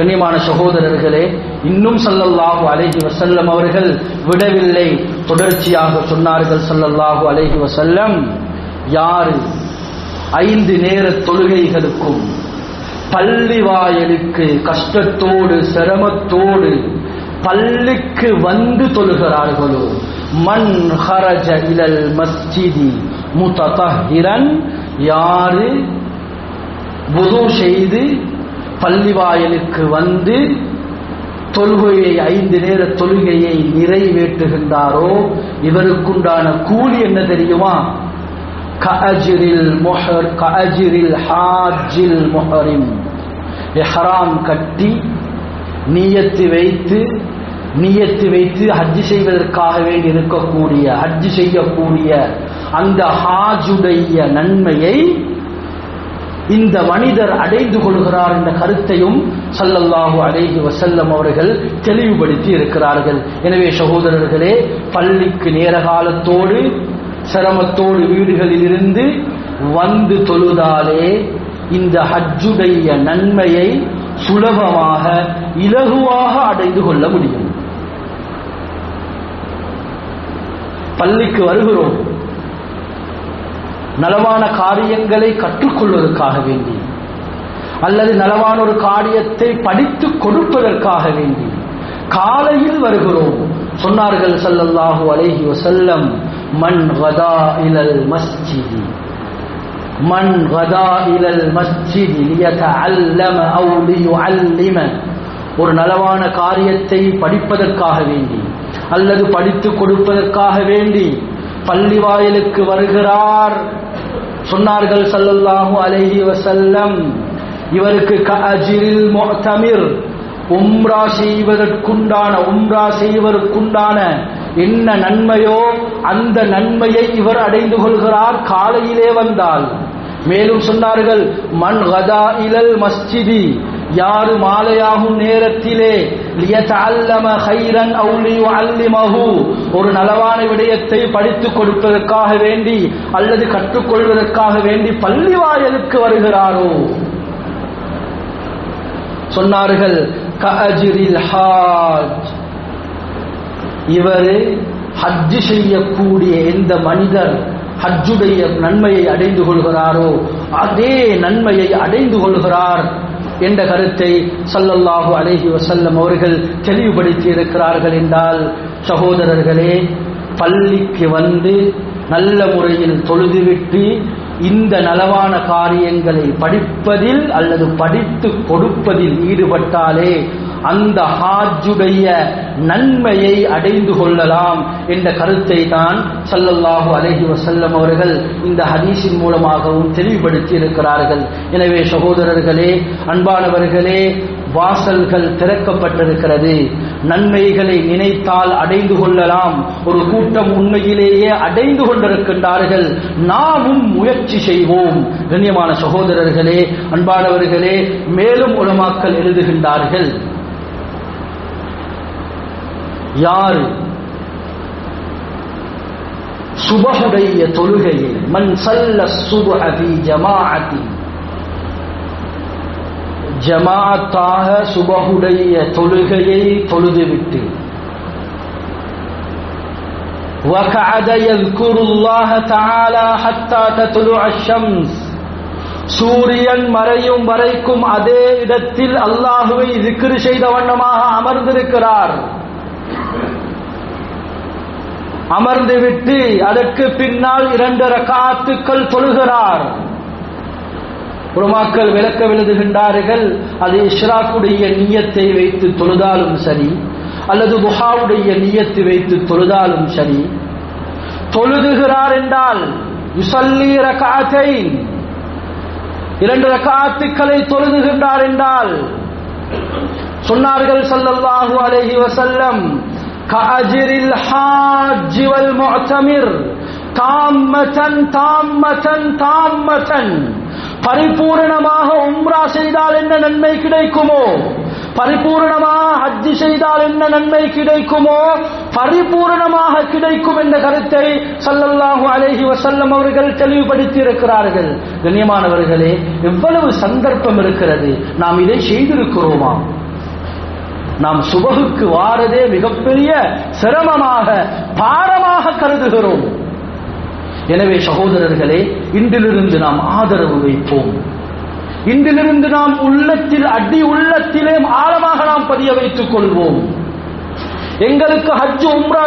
கண்ணியமான சகோதரர்களே இன்னும் சல்லல்லாஹு அலைஹி வசல்லம் அவர்கள் விடவில்லை. தொடர்ச்சியாக சொன்னார்கள் சல்லல்லாஹு அலைஹி வசல்லம் யாரு? ஐந்து நேர தொழுகைகளுக்கும் பள்ளி வாயலுக்கு கஷ்டத்தோடு சிரமத்தோடு பள்ளிக்கு வந்து தொழுகிறார்களோ? மன் ஹரஜ இலல் மஸ்ஜிதி முத்தஹிரன் யாரு? வுது செய்து பள்ளி வாயலுக்கு வந்து தொழுகையை ஐந்து நேர தொழுகையை நிறைவேற்றுகின்றாரோ? இவருக்குண்டான கூலி என்ன தெரியுமா? கஅஜிரில் மொஹர் கஅஜிரில் ஹாஜில் மொஹரிம். எஹராம் கட்டி நீயத்து வைத்து நீயத்து வைத்து ஹஜ் செய்வதற்காக வேண்டி இருக்கக்கூடிய ஹஜ் செய்யக்கூடிய அந்த ஹாஜுடைய நன்மையை இந்த மனிதர் அடைந்து கொள்கிறார் என்ற கருத்தையும் சல்லல்லாஹு அலைஹி வசல்லம் அவர்கள் தெளிவுபடுத்தி இருக்கிறார்கள். எனவே சகோதரர்களே பள்ளிக்கு நேர காலத்தோடு சிரமத்தோடு வீடுகளில் இருந்து வந்து தொழுதாலே இந்த ஹஜ்ஜுடைய நன்மையை சுலபமாக இலகுவாக அடைந்து கொள்ள முடியும். பள்ளிக்கு வருகிறோம். நலவான காரியங்களை கற்றுக்கொள்வதற்காக வேண்டி அல்லது நலவான ஒரு காரியத்தை படித்து கொடுப்பதற்காக வேண்டி காலையில் வருகிறோம். சொன்னார்கள் சல்லல்லாஹு அலைஹி வசல்லம் மண் வதா இலல் மஸ்ஜிதி மண் வதா இலல் மஸ்ஜிதி லியதஅல்லம அவுலியு அல்லிம ஒரு நலவான காரியத்தை படிப்பதற்காக வேண்டி அல்லது படித்து கொடுப்பதற்காக வேண்டி பள்ளி வாயிலுக்கு வருகிறார். சொன்னார்கள் சல்லல்லாஹு அலஹி வசல்லம் இவருக்கு கஅஜிரில் முஅ்தமிர் உம்ரா செய்வதற்குண்டான உம்ரா செய்வதற்குண்டான என்ன நன்மையோ அந்த நன்மையை இவர் அடைந்து கொள்கிறார் காலையிலே வந்தால். மேலும் சொன்னார்கள் மன் கதா இலல் மஸ்ஜிதி யாரு மாலையாகும் நேரத்திலே ஒரு நலவான விடயத்தை படித்துக் கொடுப்பதற்காக வேண்டி அல்லது கற்றுக்கொள்வதற்காக வேண்டி பள்ளி வாயலுக்கு வருகிறாரோ? சொன்னார்கள் கஅஜிரில் ஹாஜ். இவர் ஹஜ்ஜு செய்யக்கூடிய எந்த மனிதர் ஹஜ்ஜுடைய நன்மையை அடைந்து கொள்கிறாரோ அதே நன்மையை அடைந்து கொள்கிறார். என்ற கருத்தை சல்லல்லாஹு அலஹி வசல்லம் அவர்கள் தெளிவுபடுத்தி இருக்கிறார்கள் என்றால் சகோதரர்களே பள்ளிக்கு வந்து நல்ல முறையில் தொழுதுவிட்டு இந்த நலவான காரியங்களை படிப்பதில் அல்லது படித்து கொடுப்பதில் ஈடுபட்டாலே அந்த ஹாஜுடைய நன்மையை அடைந்து கொள்ளலாம் என்ற கருத்தை தான் சல்லல்லாஹு அலஹி வசல்லம் அவர்கள் இந்த ஹதீஸின் மூலமாகவும் தெளிவுபடுத்தி இருக்கிறார்கள் எனவே சகோதரர்களே அன்பானவர்களே வாசல்கள் திறக்கப்பட்டிருக்கிறது. நன்மைகளை நினைத்தால் அடைந்து கொள்ளலாம். ஒரு கூட்டம் உண்மையிலேயே அடைந்து கொண்டிருக்கின்றார்கள். நாமும் முயற்சி செய்வோம். கண்ணியமான சகோதரர்களே அன்பானவர்களே மேலும் உலமாக்கல் எழுதுகின்றார்கள். யாரு சுபஹுடைய தொழுகையில் மன் சல்ல சுபஹ ஃபி ஜமாஅத்தி ஜமாஅத்தாக சுபஹுடைய தொழுகையை தொழுதுவிட்டு وقعد يذكر الله تعالى حتى تطلع الشمس சூரியன் மறையும் வரைக்கும் அதே இடத்தில் அல்லாஹுவை zikr செய்த வண்ணமாக அமர்ந்திருக்கிறார் அமர்ந்து விட்டு அதற்கு பின்னால் இரண்டு ரகாத்துக்கள் தொழுகிறார். உருமாக்கள் விளக்க விழுதுகின்றார்கள் அது இஷ்ராக்குடைய நீயத்தை வைத்து தொழுதாலும் சரி அல்லது புகாவுடைய நீயத்தை வைத்து தொழுதாலும் சரி. தொழுதுகிறார் என்றால் யுசல்லி ரகாத்தை இரண்டு ரகாத்துக்களை தொழுதுகின்றார் என்றால் சொன்னார்கள் ஸல்லல்லாஹு அலஹி வசல்லம் கஅஜிரில் ஹாஜ் வல் முஅ்தமிர் தாம்மதன் தாம்மதன் தாம்மதன் பரிபூரணமாக உம்ரா செய்தால் என்ன நன்மை கிடைக்குமோ பரிபூரணமாக ஹஜ் செய்தால் என்ன நன்மை கிடைக்குமோ பரிபூரணமாக கிடைக்கும் என்ற கருத்தை சல்லல்லாஹு அலேஹி வசல்லம் அவர்கள் தெளிவுபடுத்தி இருக்கிறார்கள் கண்ணியமானவர்களே எவ்வளவு சந்தர்ப்பம் இருக்கிறது நாம் இதை செய்திருக்கிறோமா நாம் சுபகுக்கு வாரதே மிகப்பெரிய சிரமமாக பாரமாக கருதுகிறோம். எனவே சகோதரர்களே இன்றிலிருந்து நாம் ஆதரவு வைப்போம். இன்றிலிருந்து நாம் உள்ளத்தில் அடி உள்ளத்திலே ஆழமாக நாம் பதிய வைத்துக் கொள்வோம். எங்களுக்கு ஹஜ் உம்ரா